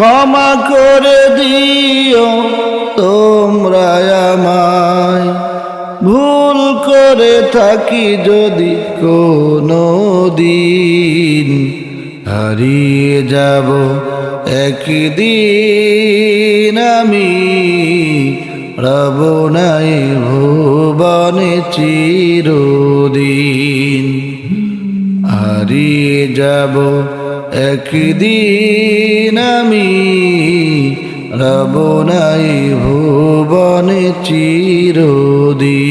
ক্ষমা করে দিও তোমরা আমায়। ভুল করে থাকি যদি কোনো দিন। হারিয়ে যাব একদিন আমি। রব নাই ভুবনে চিরদিন। হারিয়ে যাব একদিন আমি রব নাই ভুবন চিরদিন।